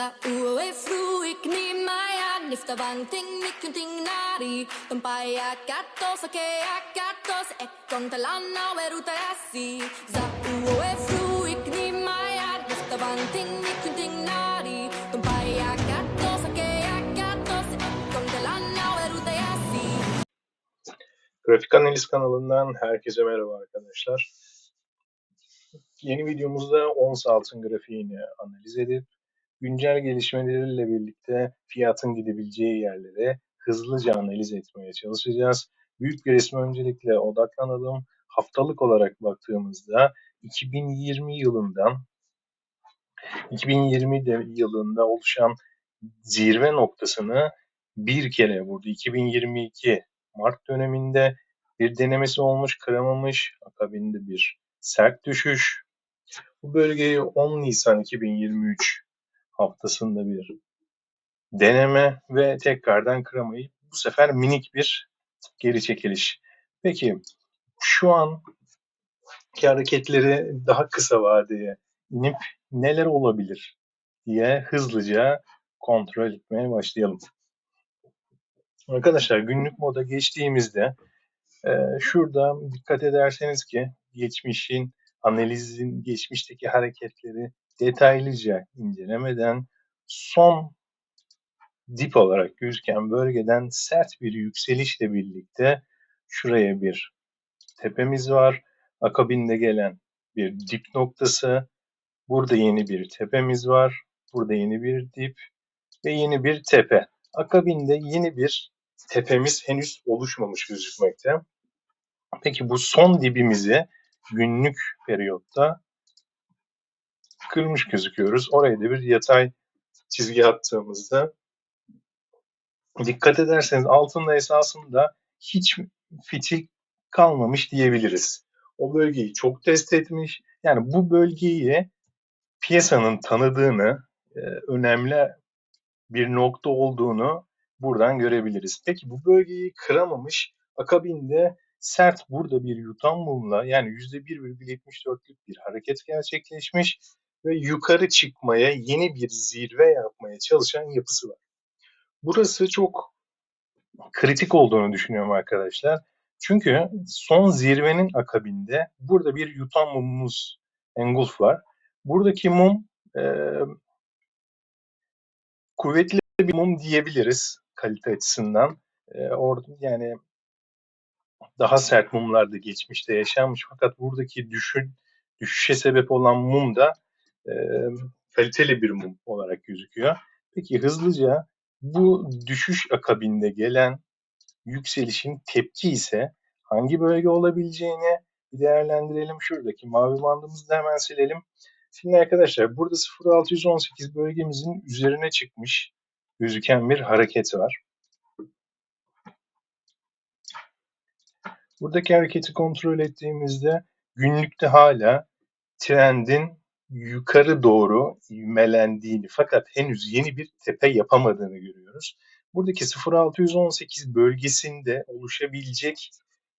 Sa uwe fruik ni maya nifta banting nikunting nari. Tumpay akatos ake akatos ekon talana weruta yasi Za uwe fruik ni maya nifta banting nikunting nari. Tumpay akatos ake akatos ekon talana weruta yasi Grafik Analiz kanalından herkese merhaba arkadaşlar. Yeni videomuzda ons altın grafiğini analiz edip güncel gelişmeleriyle birlikte fiyatın gidebileceği yerlere hızlıca analiz etmeye çalışacağız. Büyük bir resme öncelikle odaklanalım. Haftalık olarak baktığımızda 2020 yılından 2020 de- yılında oluşan zirve noktasını bir kere vurdu. 2022 Mart döneminde bir denemesi olmuş, kıramamış. Akabinde bir sert düşüş. Bu bölgeyi 10 Nisan 2023 haftasında bir deneme ve tekrardan kıramayıp bu sefer minik bir geri çekiliş. Peki şu an hareketleri daha kısa vadeye inip neler olabilir diye hızlıca kontrol etmeye başlayalım. Arkadaşlar günlük moda geçtiğimizde e, şurada dikkat ederseniz ki geçmişin analizin geçmişteki hareketleri detaylıca incelemeden son dip olarak gözüken bölgeden sert bir yükselişle birlikte şuraya bir tepemiz var. Akabinde gelen bir dip noktası. Burada yeni bir tepemiz var. Burada yeni bir dip ve yeni bir tepe. Akabinde yeni bir tepemiz henüz oluşmamış gözükmekte. Peki bu son dibimizi günlük periyotta kırmış gözüküyoruz. Oraya da bir yatay çizgi attığımızda dikkat ederseniz altında esasında hiç fitil kalmamış diyebiliriz. O bölgeyi çok test etmiş. Yani bu bölgeyi piyasanın tanıdığını, e, önemli bir nokta olduğunu buradan görebiliriz. Peki bu bölgeyi kıramamış, akabinde sert burada bir yutan mumla yani %1,74'lük bir hareket gerçekleşmiş ve yukarı çıkmaya, yeni bir zirve yapmaya çalışan yapısı var. Burası çok kritik olduğunu düşünüyorum arkadaşlar. Çünkü son zirvenin akabinde burada bir yutan mumumuz engulf var. Buradaki mum e, kuvvetli bir mum diyebiliriz kalite açısından. E, orada yani daha sert mumlar da geçmişte yaşanmış fakat buradaki düşün düşüşe sebep olan mum da e, kaliteli bir mum olarak gözüküyor. Peki hızlıca bu düşüş akabinde gelen yükselişin tepki ise hangi bölge olabileceğini bir değerlendirelim. Şuradaki mavi bandımızı da hemen silelim. Şimdi arkadaşlar burada 0618 bölgemizin üzerine çıkmış gözüken bir hareket var. Buradaki hareketi kontrol ettiğimizde günlükte hala trendin yukarı doğru ivmelendiğini fakat henüz yeni bir tepe yapamadığını görüyoruz. Buradaki 0618 bölgesinde oluşabilecek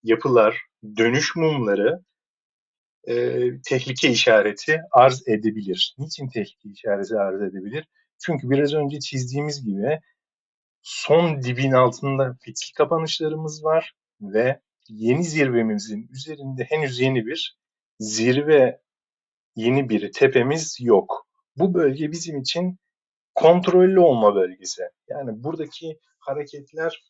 yapılar, dönüş mumları e, tehlike işareti arz edebilir. Niçin tehlike işareti arz edebilir? Çünkü biraz önce çizdiğimiz gibi son dibin altında fitil kapanışlarımız var ve yeni zirvemizin üzerinde henüz yeni bir zirve, yeni bir tepemiz yok. Bu bölge bizim için kontrollü olma bölgesi. Yani buradaki hareketler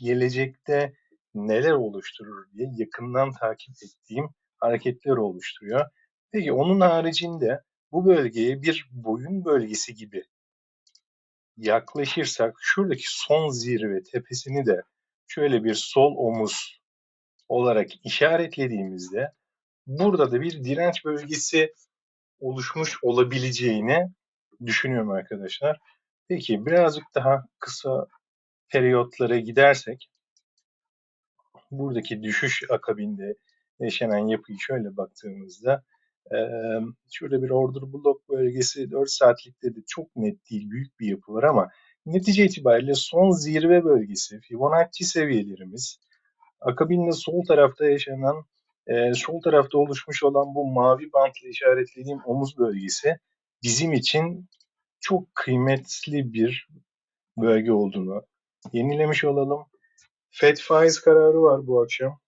gelecekte neler oluşturur diye yakından takip ettiğim hareketler oluşturuyor. Peki onun haricinde bu bölgeye bir boyun bölgesi gibi yaklaşırsak şuradaki son zirve tepesini de şöyle bir sol omuz olarak işaretlediğimizde burada da bir direnç bölgesi oluşmuş olabileceğini düşünüyorum arkadaşlar. Peki birazcık daha kısa periyotlara gidersek buradaki düşüş akabinde yaşanan yapıyı şöyle baktığımızda eee, şurada bir order block bölgesi 4 saatlikte de çok net değil büyük bir yapı var ama netice itibariyle son zirve bölgesi Fibonacci seviyelerimiz akabinde sol tarafta yaşanan eee, sol tarafta oluşmuş olan bu mavi bantla işaretlediğim omuz bölgesi bizim için çok kıymetli bir bölge olduğunu yenilemiş olalım. FED faiz kararı var bu akşam.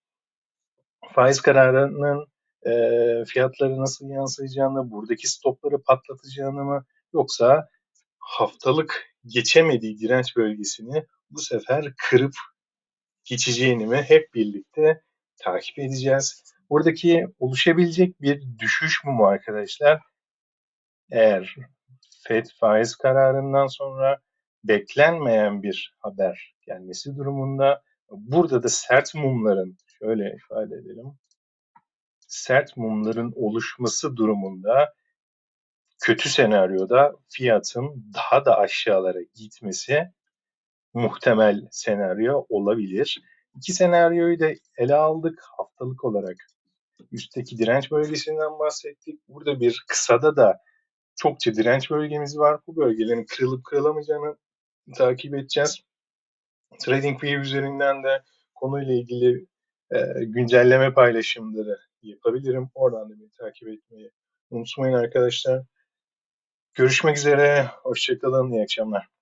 Faiz kararının e, fiyatları nasıl yansıyacağını, buradaki stopları patlatacağını mı yoksa haftalık geçemediği direnç bölgesini bu sefer kırıp geçeceğini mi hep birlikte takip edeceğiz. Buradaki oluşabilecek bir düşüş mu mu arkadaşlar? Eğer FED faiz kararından sonra beklenmeyen bir haber gelmesi durumunda burada da sert mumların şöyle ifade edelim. Sert mumların oluşması durumunda kötü senaryoda fiyatın daha da aşağılara gitmesi muhtemel senaryo olabilir. İki senaryoyu da ele aldık haftalık olarak. Üstteki direnç bölgesinden bahsettik. Burada bir kısada da çokça direnç bölgemiz var. Bu bölgelerin kırılıp kırılamayacağını takip edeceğiz. TradingView üzerinden de konuyla ilgili e, güncelleme paylaşımları yapabilirim. Oradan da beni takip etmeyi unutmayın arkadaşlar. Görüşmek üzere. Hoşçakalın. İyi akşamlar.